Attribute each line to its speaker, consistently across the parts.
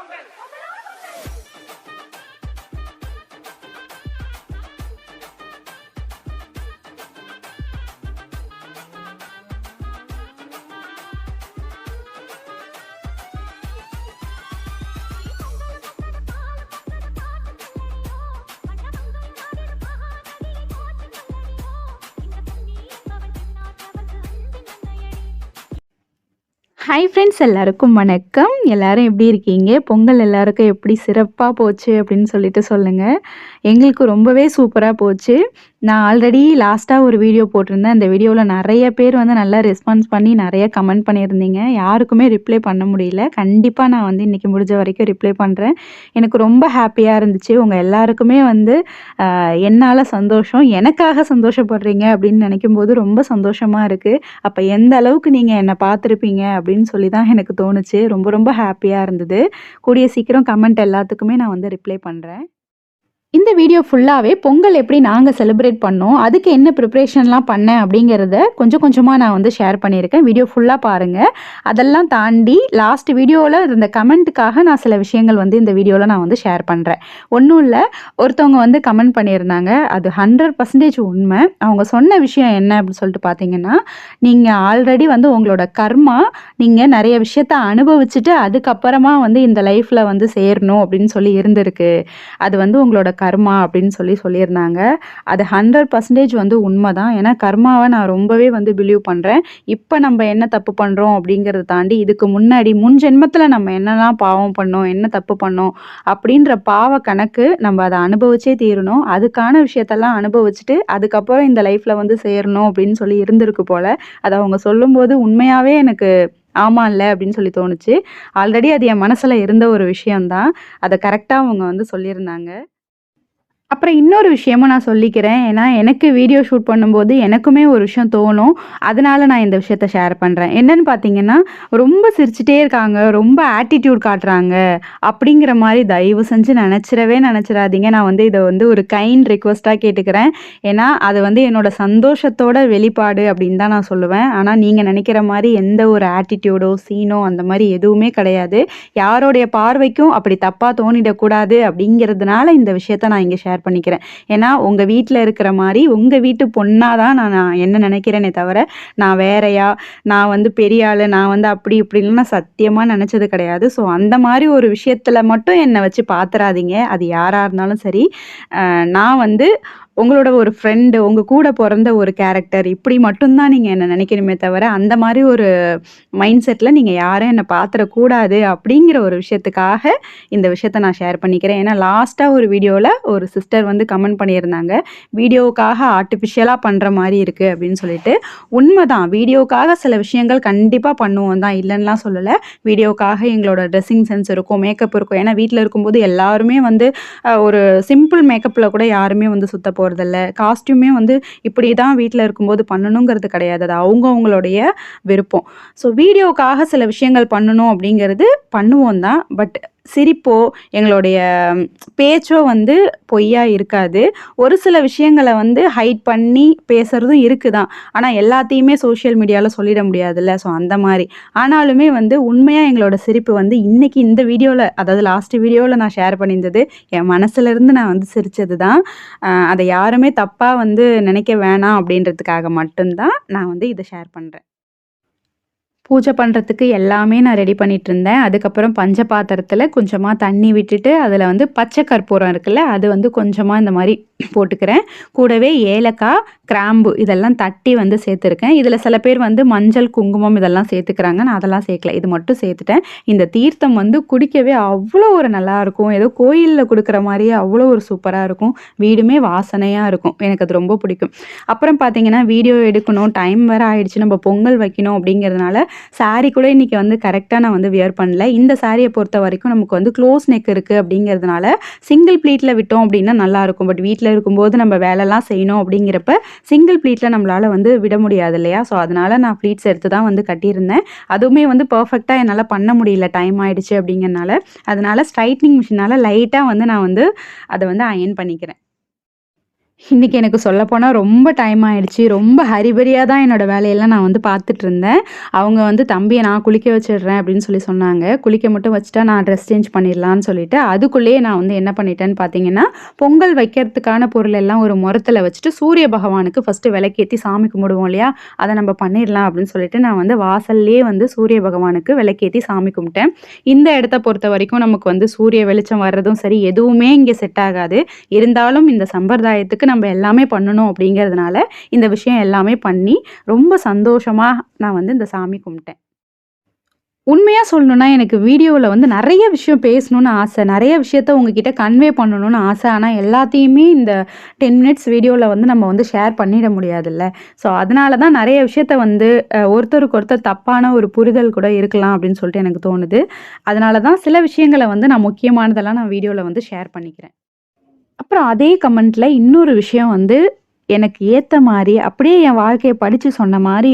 Speaker 1: করবেন hi friends எல்லாருக்கும் வணக்கம். எல்லோரும் எப்படி இருக்கீங்க? பொங்கல் எல்லாருக்கும் எப்படி சிறப்பாக போச்சு அப்படின்னு சொல்லிட்டு சொல்லுங்கள் எங்களுக்கு ரொம்பவே சூப்பராக போச்சு. நான் ஆல்ரெடி லாஸ்ட்டாக ஒரு வீடியோ போட்டிருந்தேன். அந்த வீடியோவில் நிறைய பேர் வந்து நல்லா ரெஸ்பான்ஸ் பண்ணி நிறைய கமெண்ட் பண்ணியிருந்தீங்க. யாருக்குமே ரிப்ளை பண்ண முடியல. கண்டிப்பாக நான் வந்து இன்றைக்கி முடிஞ்ச வரைக்கும் ரிப்ளை பண்ணுறேன் எனக்கு ரொம்ப ஹாப்பியாக இருந்துச்சு. உங்கள் எல்லாருக்குமே வந்து என்னால் சந்தோஷம் எனக்காக சந்தோஷப்படுறீங்க அப்படின்னு நினைக்கும் போது ரொம்ப சந்தோஷமாக இருக்குது அப்போ எந்த அளவுக்கு நீங்கள் என்னை பார்த்துருப்பீங்க அப்படின்னு அப்படின்னு சொல்லி தான் எனக்கு தோணுச்சு. ரொம்ப ரொம்ப ஹாப்பியாக இருந்தது. கூடிய சீக்கிரம் கமெண்ட் எல்லாத்துக்குமே நான் வந்து ரிப்ளை பண்ணுறேன் இந்த வீடியோ ஃபுல்லாகவே பொங்கல் எப்படி நாங்கள் செலிப்ரேட் பண்ணோம் அதுக்கு என்ன ப்ரிப்ரேஷன்லாம் பண்ணேன் அப்படிங்கிறத கொஞ்சம் கொஞ்சமாக நான் வந்து ஷேர் பண்ணியிருக்கேன். வீடியோ ஃபுல்லாக பாருங்கள் அதெல்லாம் தாண்டி லாஸ்ட் வீடியோவில் இருந்த கமெண்ட்டுக்காக நான் சில விஷயங்கள் வந்து இந்த வீடியோவில் நான் வந்து ஷேர் பண்ணுறேன் ஒன்றும் இல்லை ஒருத்தவங்க வந்து கமெண்ட் பண்ணியிருந்தாங்க. அது ஹண்ட்ரட் பர்சன்டேஜ் உண்மை. அவங்க சொன்ன விஷயம் என்ன அப்படின்னு சொல்லிட்டு பார்த்தீங்கன்னா நீங்கள் ஆல்ரெடி வந்து உங்களோட கர்மா நீங்கள் நிறைய விஷயத்த அனுபவிச்சுட்டு அதுக்கப்புறமா வந்து இந்த லைஃப்பில் வந்து சேரணும் அப்படின்னு சொல்லி இருந்திருக்கு. அது வந்து உங்களோட கர்மா அப்படின்னு சொல்லி சொல்லியிருந்தாங்க. அது ஹண்ட்ரட் பர்சன்டேஜ் வந்து உண்மை தான் ஏன்னா கர்மாவை நான் ரொம்பவே வந்து பிலீவ் பண்ணுறேன் இப்போ நம்ம என்ன தப்பு பண்ணுறோம் அப்படிங்கிறத தாண்டி இதுக்கு முன்னாடி முன் ஜென்மத்தில் நம்ம என்னெல்லாம் பாவம் பண்ணோம் என்ன தப்பு பண்ணோம் அப்படின்ற பாவ கணக்கு நம்ம அதை அனுபவிச்சே தீரணும். அதுக்கான விஷயத்தெல்லாம் அனுபவிச்சுட்டு அதுக்கப்புறம் இந்த லைஃப்பில் வந்து சேரணும் அப்படின்னு சொல்லி இருந்திருக்கு போல். அதை அவங்க சொல்லும்போது உண்மையாகவே எனக்கு ஆமா இல்லை அப்படின்னு சொல்லி தோணுச்சு. ஆல்ரெடி அது என் மனசில் இருந்த ஒரு விஷயந்தான் அதை கரெக்டாக அவங்க வந்து சொல்லியிருந்தாங்க. அப்புறம் இன்னொரு விஷயமும் நான் சொல்லிக்கிறேன். ஏன்னா எனக்கு வீடியோ ஷூட் பண்ணும்போது எனக்குமே ஒரு விஷயம் தோணும். அதனால நான் இந்த விஷயத்த ஷேர் பண்ணுறேன் என்னன்னு பார்த்தீங்கன்னா ரொம்ப சிரிச்சிட்டே இருக்காங்க. ரொம்ப ஆட்டிடியூட் காட்டுறாங்க. அப்படிங்கிற மாதிரி தயவு செஞ்சு நினச்சிடவே நினச்சிடாதீங்க. நான் வந்து இதை வந்து ஒரு கைண்ட் ரிக்வஸ்ட்டாக கேட்டுக்கிறேன். ஏன்னா அது வந்து என்னோட சந்தோஷத்தோட வெளிப்பாடு அப்படின்னு தான் நான் சொல்லுவேன். ஆனால் நீங்கள் நினைக்கிற மாதிரி எந்த ஒரு ஆட்டிடியூடோ சீனோ அந்த மாதிரி எதுவுமே கிடையாது. யாரோடைய பார்வைக்கும் அப்படி தப்பாக தோணிடக்கூடாது அப்படிங்கிறதுனால இந்த விஷயத்த நான் இங்கே ஷேர் ஷேர் பண்ணிக்கிறேன். ஏன்னா உங்கள் வீட்டில் இருக்கிற மாதிரி உங்கள் வீட்டு பொண்ணாக தான் நான் நான் என்ன நினைக்கிறேனே தவிர நான் வேறையா நான் வந்து பெரிய ஆள் நான் வந்து அப்படி இப்படின்னு நான் சத்தியமாக நினச்சது கிடையாது. ஸோ அந்த மாதிரி ஒரு விஷயத்தில் மட்டும் என்னை வச்சு பார்த்துறாதீங்க அது யாராக இருந்தாலும் சரி. நான் வந்து உங்களோட ஒரு ஃப்ரெண்டு உங்கள் கூட பிறந்த ஒரு கேரக்டர் இப்படி மட்டும்தான் நீங்கள் என்ன நினைக்கணுமே தவிர அந்த மாதிரி ஒரு மைண்ட் செட்டில் நீங்கள் யாரும் என்னை பார்த்துடக்கூடாது அப்படிங்கிற ஒரு விஷயத்துக்காக இந்த விஷயத்த நான் ஷேர் பண்ணிக்கிறேன். ஏன்னா லாஸ்ட்டாக ஒரு வீடியோவில் ஒரு சிஸ்டர் வந்து கமெண்ட் பண்ணியிருந்தாங்க. வீடியோவுக்காக ஆர்டிஃபிஷியலாக பண்ணுற மாதிரி இருக்குது அப்படின்னு சொல்லிட்டு. உண்மைதான் வீடியோக்காக சில விஷயங்கள் கண்டிப்பாக பண்ணுவோம் தான். இல்லைன்னுலாம் சொல்லலை. வீடியோக்காக எங்களோட ட்ரெஸ்ஸிங் சென்ஸ் இருக்கும் மேக்கப் இருக்கும். ஏன்னா வீட்டில் இருக்கும்போது எல்லாருமே வந்து ஒரு சிம்பிள் மேக்கப்பில் கூட யாருமே வந்து சுத்த போகிறதில்ல காஸ்ட்யூமே வந்து இப்படி தான் வீட்டில் இருக்கும்போது பண்ணணுங்கிறது கிடையாது. அது அவங்கவுங்களுடைய விருப்பம். ஸோ வீடியோக்காக சில விஷயங்கள் பண்ணணும் அப்படிங்கிறது பண்ணுவோம் தான். பட் சிரிப்போ எங்களுடைய பேச்சோ வந்து பொய்யா இருக்காது. ஒரு சில விஷயங்களை வந்து ஹைட் பண்ணி பேசுகிறதும் இருக்குது தான் ஆனால் எல்லாத்தையுமே சோஷியல் மீடியாவில் சொல்லிட முடியாதுல்ல. ஸோ அந்த மாதிரி. ஆனாலுமே வந்து உண்மையாக எங்களோட சிரிப்பு வந்து இன்றைக்கி இந்த வீடியோவில் அதாவது லாஸ்ட் வீடியோவில் நான் ஷேர் பண்ணியிருந்தது என் மனசுலேருந்து நான் வந்து சிரித்தது தான் அதை யாருமே தப்பாக வந்து நினைக்க வேணாம் அப்படின்றதுக்காக மட்டும்தான் நான் வந்து இதை ஷேர் பண்ணுறேன் பூஜை பண்ணுறதுக்கு எல்லாமே நான் ரெடி பண்ணிட்டு இருந்தேன் அதுக்கப்புறம் பஞ்ச பாத்திரத்தில் கொஞ்சமாக தண்ணி விட்டுட்டு அதில் வந்து பச்சை கற்பூரம் இருக்குல்ல அது வந்து கொஞ்சமாக இந்த மாதிரி போட்டுக்கிறேன். கூடவே ஏலக்காய் கிராம்பு இதெல்லாம் தட்டி வந்து சேர்த்துருக்கேன். இதில் சில பேர் வந்து மஞ்சள் குங்குமம் இதெல்லாம் சேர்த்துக்கிறாங்க. நான் அதெல்லாம் சேர்க்கல. இது மட்டும் சேர்த்துட்டேன். இந்த தீர்த்தம் வந்து குடிக்கவே அவ்வளோ ஒரு நல்லாயிருக்கும் ஏதோ கோயிலில் கொடுக்குற மாதிரியே அவ்வளோ ஒரு சூப்பராக இருக்கும். வீடுமே வாசனையாக இருக்கும். எனக்கு அது ரொம்ப பிடிக்கும். அப்புறம் பார்த்தீங்கன்னா வீடியோ எடுக்கணும். டைம் வேறு ஆயிடுச்சு. நம்ம பொங்கல் வைக்கணும் அப்படிங்கிறதுனால சாரீ கூட இன்றைக்கி வந்து கரெக்டாக நான் வந்து வியர் பண்ணல. இந்த சாரியை பொறுத்த வரைக்கும் நமக்கு வந்து க்ளோஸ் நெக் இருக்குது அப்படிங்கிறதுனால சிங்கிள் ப்ளீட்டில் விட்டோம் அப்படின்னா நல்லாயிருக்கும் பட் வீட்டில் இருக்கும்போது நம்ம வேலைலாம் செய்யணும் அப்படிங்கிறப்ப சிங்கிள் ப்ளீட்டில் நம்மளால் வந்து விட முடியாது இல்லையா? ஸோ அதனால் நான் ப்ளீட்ஸ் எடுத்து தான் வந்து கட்டியிருந்தேன். அதுவுமே வந்து பர்ஃபெக்டாக என்னால் பண்ண முடியல. டைம் ஆகிடுச்சு அப்படிங்கிறனால. அதனால் ஸ்ட்ரைட்னிங் மிஷினால் லைட்டாக வந்து நான் வந்து அதை வந்து அயன் பண்ணிக்கிறேன். இன்றைக்கி எனக்கு சொல்லப்போனால் ரொம்ப டைம் ஆகிடுச்சி ரொம்ப ஹரிபரியாக தான் என்னோட வேலையெல்லாம் நான் வந்து பார்த்துட்டு இருந்தேன். அவங்க வந்து தம்பியை நான் குளிக்க வச்சிடுறேன் அப்படின்னு சொல்லி சொன்னாங்க. குளிக்க மட்டும் வச்சுட்டா நான் ட்ரெஸ் சேஞ்ச் பண்ணிடலான்னு சொல்லிட்டு அதுக்குள்ளேயே நான் வந்து என்ன பண்ணிட்டேன்னு பார்த்தீங்கன்னா பொங்கல் வைக்கிறதுக்கான பொருள் எல்லாம் ஒரு முரத்தில் வச்சுட்டு சூரிய பகவானுக்கு ஃபஸ்ட்டு விளக்கேற்றி சாமி கும்பிடுவோம் இல்லையா? அதை நம்ம பண்ணிடலாம் அப்படின்னு சொல்லிட்டு நான் வந்து வாசல்லே வந்து சூரிய பகவானுக்கு விளக்கேற்றி சாமி கும்பிட்டேன். இந்த இடத்த பொறுத்த வரைக்கும் நமக்கு வந்து சூரிய வெளிச்சம் வர்றதும் சரி எதுவுமே இங்கே செட் ஆகாது. இருந்தாலும் இந்த சம்பிரதாயத்துக்கு நம்ம எல்லாமே பண்ணணும் அப்படிங்கிறதுனால இந்த விஷயம் எல்லாமே பண்ணி ரொம்ப சந்தோஷமாக நான் வந்து இந்த சாமி கும்பிட்டேன். உண்மையாக சொல்லணுன்னா எனக்கு வீடியோவில் வந்து நிறைய விஷயம் பேசணும்னு ஆசை. நிறைய விஷயத்த உங்ககிட்ட கன்வே பண்ணணும்னு ஆசை. ஆனால் எல்லாத்தையுமே இந்த டென் மினிட்ஸ் வீடியோவில் வந்து நம்ம வந்து ஷேர் பண்ணிட முடியாதுல்ல. ஸோ அதனால தான் நிறைய விஷயத்த வந்து ஒருத்தருக்கு ஒருத்தர் தப்பான ஒரு புரிதல் கூட இருக்கலாம் அப்படின்னு சொல்லிட்டு எனக்கு தோணுது. அதனால தான் சில விஷயங்களை வந்து நான் முக்கியமானதெல்லாம் நான் வீடியோவில் வந்து ஷேர் பண்ணிக்கிறேன். அப்புறம் அதே கமெண்ட்ல இன்னொரு விஷயம் வந்து எனக்கு ஏத்த மாதிரி அப்படியே என் வாழ்க்கையை படிச்சு சொன்ன மாதிரி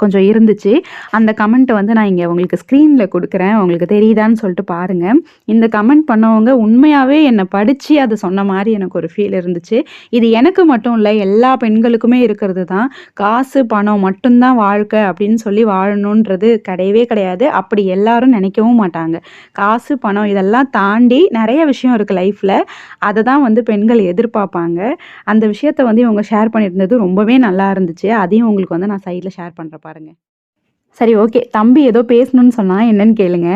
Speaker 1: கொஞ்சம் இருந்துச்சு. அந்த கமெண்ட்டை வந்து நான் இங்கே உங்களுக்கு ஸ்க்ரீனில் கொடுக்குறேன் உங்களுக்கு தெரியுதான்னு சொல்லிட்டு பாருங்க. இந்த கமெண்ட் பண்ணவங்க உண்மையாகவே என்னை படித்து அதை சொன்ன மாதிரி எனக்கு ஒரு ஃபீல் இருந்துச்சு. இது எனக்கு மட்டும் இல்லை எல்லா பெண்களுக்குமே இருக்கிறது தான். காசு, பணம் மட்டும்தான் வாழ்க்கை அப்படின்னு சொல்லி வாழணுன்றது கிடையவே கிடையாது. அப்படி எல்லாரும் நினைக்கவும் மாட்டாங்க. காசு, பணம் இதெல்லாம் தாண்டி நிறைய விஷயம் இருக்குது லைஃப்பில் அதை தான் வந்து பெண்கள் எதிர்பார்ப்பாங்க. அந்த விஷயத்த வந்து இவங்க ஷேர் பண்ணியிருந்தது ரொம்பவே நல்லா இருந்துச்சு. அதையும் உங்களுக்கு வந்து நான் சைடில் ஷேர் பண்றேன் பாருங்க. சரி ஓகே. தம்பி ஏதோ பேசணும்னு சொன்னா என்னன்னு கேளுங்க.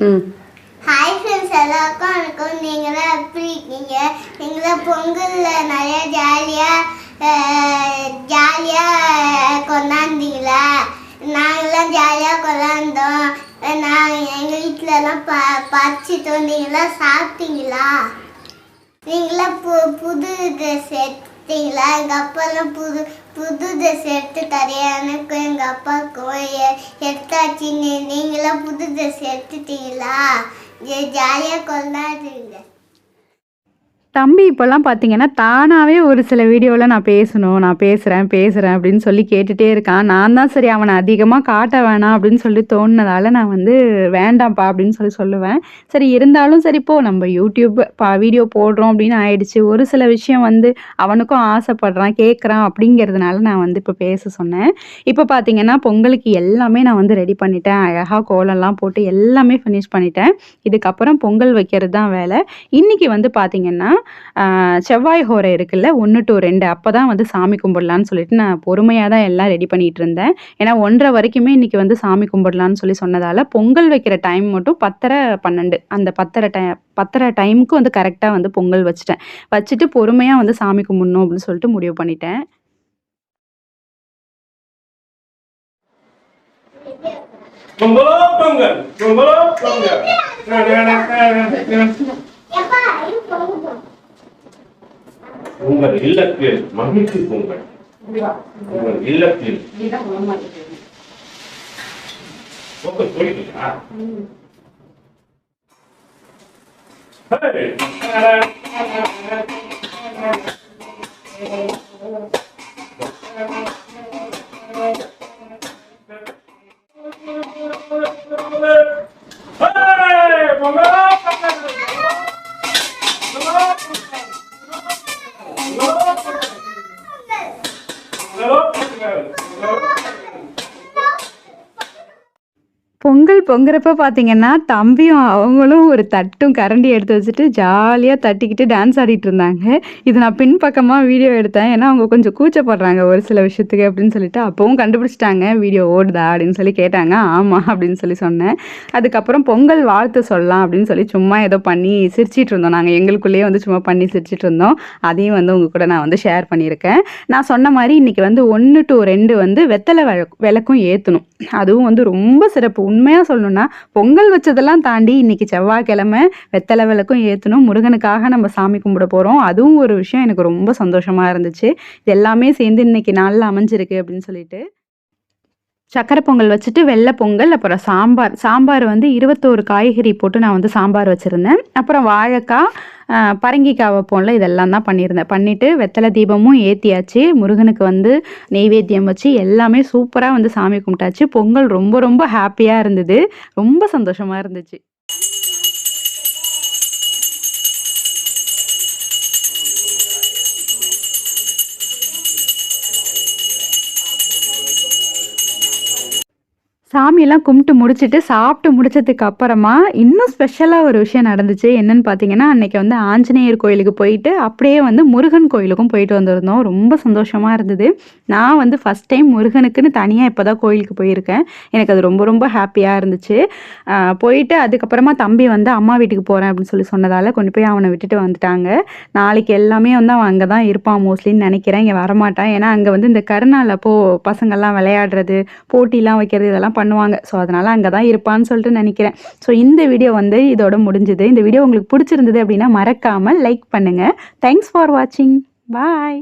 Speaker 1: ம்.
Speaker 2: ஹாய் ஃப்ரெண்ட்ஸ் எல்லாருக்கும் வணக்கம் நீங்களாம் எப்படி இருக்கீங்க நீங்களாம் பொங்கலில் நிறைய ஜாலியாக ஜாலியாக கொண்டாந்தீங்களா நாங்களாம் ஜாலியாக கொண்டாந்தோம் நாங்கள் எங்கள் வீட்டிலலாம் ப பறிச்சிட்டோம் நீங்களாம் சாப்பிட்டீங்களா நீங்களாம் பு புது ட்ரெஸ் எடுத்தீங்களா எங்கள் அப்பாலாம் புது புது ட்ரெஸ் எடுத்து தரேன் எனக்கும் எங்கள் அப்பாவுக்கும் எடுத்தாச்சு நீங்களாம் புது ட்ரெஸ் எடுத்துட்டீங்களா ஜாலியாக கொண்டாடுறீங்க
Speaker 1: தம்பி இப்போல்லாம் பார்த்தீங்கன்னா, தானாகவே ஒரு சில வீடியோவில் நான் பேசணும், நான் பேசுகிறேன் பேசுகிறேன் அப்படின்னு சொல்லி கேட்டுகிட்டே இருக்கான். நான் தான் சரி அவனை அதிகமாக காட்ட வேணாம் அப்படின்னு சொல்லி தோணுனதால நான் வந்து வேண்டாம்ப்பா அப்படின்னு சொல்லி சொல்லுவேன். சரி இருந்தாலும் சரி போ நம்ம யூடியூப் பா வீடியோ போடுறோம் அப்படின்னு ஆயிடுச்சு. ஒரு சில விஷயம் வந்து அவனுக்கும் ஆசைப்படுறான், கேட்குறான் அப்படிங்கிறதுனால நான் வந்து இப்போ பேச சொன்னேன். இப்போ பார்த்தீங்கன்னா, பொங்கலுக்கு எல்லாமே நான் வந்து ரெடி பண்ணிட்டேன். அழகாக கோலம்லாம் போட்டு எல்லாமே ஃபினிஷ் பண்ணிட்டேன். இதுக்கப்புறம் பொங்கல் வைக்கிறது தான் வேலை. இன்றைக்கி வந்து பார்த்தீங்கன்னா, அ செவ்வாய் ஹோரை இருக்குல்ல 1 டூ 2 அப்ப தான் வந்து சாமி கும்பிடலான்னு சொல்லிட்டு நான் பொறுமையா தான் எல்லாம் ரெடி பண்ணிட்டு இருந்தேன். ஏன்னா 1:30 வரைக்குமே இன்னைக்கு வந்து சாமி கும்பிடலான்னு சொல்லி சொன்னதால, பொங்கல் வைக்கிற டைம் மட்டும் 10:30, 12 அந்த 10:30 டை 10:30 டைமுக்கு வந்து கரெக்ட்டா வந்து பொங்கல் வச்சுட்டேன். வச்சுட்டு பொறுமையா வந்து சாமி கும்பிடணும் அப்படின்னு சொல்லிட்டு முடிவு பண்ணிட்டேன்.
Speaker 3: பொங்கலோ பொங்கல் பொங்கலோ பொங்கல்
Speaker 2: எப்பா இது பொங்கல்
Speaker 3: உங்கள் இல்லத்தில் மகிழ்ச்சி பொங்கல். உங்கள் இல்லத்தில். பொங்கல். 여러분, 여러분.
Speaker 1: பொங்கல் பொங்குறப்ப பார்த்தீங்கன்னா, தம்பியும் அவங்களும் ஒரு தட்டும் கரண்டி எடுத்து வச்சுட்டு ஜாலியாக தட்டிக்கிட்டு டான்ஸ் ஆடிட்டு இருந்தாங்க. இது நான் பின்பக்கமாக வீடியோ எடுத்தேன். ஏன்னா அவங்க கொஞ்சம் கூச்சப்படுறாங்க ஒரு சில விஷயத்துக்கு அப்படின்னு சொல்லிட்டு. அப்பவும் கண்டுபிடிச்சிட்டாங்க வீடியோ ஓடுதா அப்படின்னு சொல்லி கேட்டாங்க. ஆமாம் அப்படின்னு சொல்லி சொன்னேன். அதுக்கப்புறம் பொங்கல் வாழ்த்து சொல்லலாம் அப்படின்னு சொல்லி சும்மா ஏதோ பண்ணி சிரிச்சிட்டு இருந்தோம். நாங்கள் எங்களுக்குள்ளேயே வந்து சும்மா பண்ணி சிரிச்சிட்டு இருந்தோம். அதையும் வந்து உங்கள் கூட நான் வந்து ஷேர் பண்ணியிருக்கேன். நான் சொன்ன மாதிரி இன்னைக்கு வந்து ஒன்று டு ரெண்டு வந்து வெத்தலை விளக்கும் ஏற்றணும் அதுவும் வந்து ரொம்ப சிறப்பு. உண்மை உண்மையாக சொல்லணும்னா, பொங்கல் வச்சதெல்லாம் தாண்டி இன்றைக்கி செவ்வாய்க்கிழமை வெத்தல விளக்கும் ஏற்றணும் முருகனுக்காக நம்ம சாமி கும்பிட போகிறோம் அதுவும் ஒரு விஷயம் எனக்கு ரொம்ப சந்தோஷமாக இருந்துச்சு. இது எல்லாமே சேர்ந்து இன்னைக்கு நாளில் அமைஞ்சிருக்கு அப்படின்னு சொல்லிட்டு. சக்கரை பொங்கல் வச்சுட்டு வெள்ளை பொங்கல், அப்புறம் சாம்பார். சாம்பார் வந்து 21 காய்கறி போட்டு நான் வந்து சாம்பார் வச்சுருந்தேன் அப்புறம் வாழைக்காய், அ பரங்கிக்காய் வைப்போம்ல இதெல்லாம் தான் பண்ணியிருந்தேன். பண்ணிவிட்டு வெத்தலை தீபமும் ஏற்றியாச்சு முருகனுக்கு வந்து நெய்வேத்தியம் வச்சு எல்லாமே சூப்பராக வந்து சாமி கும்பிட்டாச்சு. பொங்கல் ரொம்ப ரொம்ப ஹாப்பியாக இருந்தது. ரொம்ப சந்தோஷமாக இருந்துச்சு. சாமியெல்லாம் கும்பிட்டு முடிச்சுட்டு சாப்பிட்டு முடிச்சதுக்கு அப்புறமா இன்னும் ஸ்பெஷலாக ஒரு விஷயம் நடந்துச்சு. என்னன்னு பார்த்தீங்கன்னா அன்னைக்கு வந்து ஆஞ்சநேயர் கோயிலுக்கு போயிட்டு அப்படியே வந்து முருகன் கோயிலுக்கும் போயிட்டு வந்திருந்தோம். ரொம்ப சந்தோஷமாக இருந்தது. நான் வந்து ஃபஸ்ட் டைம் முருகனுக்குன்னு தனியாக இப்போ தான் கோயிலுக்கு போயிருக்கேன். எனக்கு அது ரொம்ப ரொம்ப ஹாப்பியாக இருந்துச்சு. போயிட்டு அதுக்கப்புறமா தம்பி வந்து அம்மா வீட்டுக்கு போகிறேன் அப்படின்னு சொல்லி சொன்னதால் கொண்டு போய் அவனை விட்டுட்டு வந்துட்டாங்க. நாளைக்கு எல்லாமே வந்து அவன் அங்கே தான் இருப்பான் மோஸ்ட்லின்னு நினைக்கிறேன். இங்கே வரமாட்டான். ஏன்னா அங்கே வந்து இந்த கருநாள் அப்போது பசங்கள்லாம் விளையாடுறது போட்டிலாம் வைக்கிறது இதெல்லாம் பண்ணுவாங்க. ஸோ அதனால் அங்கே தான் இருப்பான்னு சொல்லிட்டு நினைக்கிறேன். ஸோ இந்த வீடியோ வந்து இதோட முடிஞ்சுது. இந்த வீடியோ உங்களுக்கு பிடிச்சிருந்தது அப்படின்னா மறக்காமல் லைக் பண்ணுங்கள் தேங்க்ஸ் ஃபார் வாட்சிங் பாய்